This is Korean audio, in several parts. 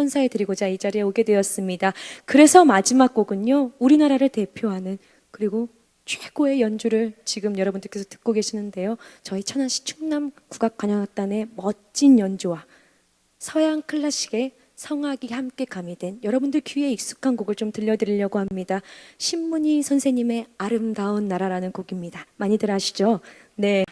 선사해 드리고자 이 자리에 오게 되었습니다. 그래서 마지막 곡은요. 우리나라를 대표하는 그리고 최고의 연주를 지금 여러분들께서 듣고 계시는데요. 저희 천안시 충남 국악관현악단의 멋진 연주와 서양 클래식의 성악이 함께 가미된 여러분들 귀에 익숙한 곡을 좀 들려드리려고 합니다. 신문희 선생님의 아름다운 나라라는 곡입니다. 많이들 아시죠? 네.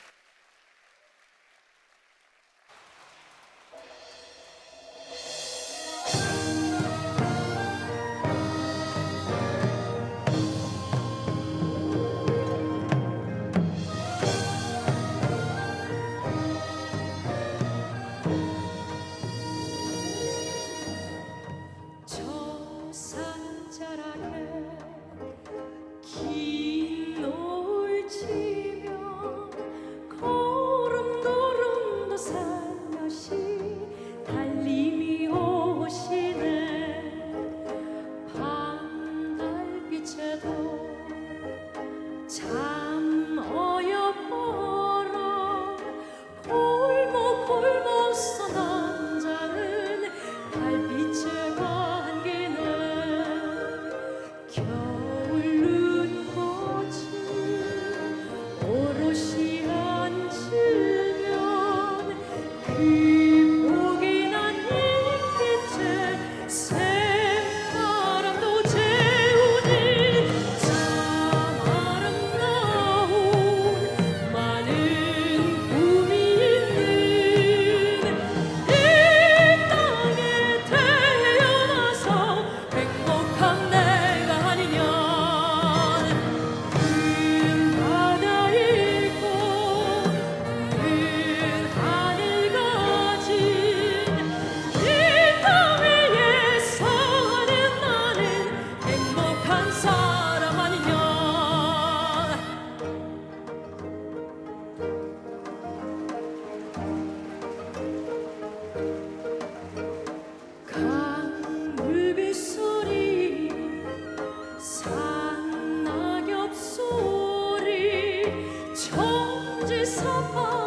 disappointed.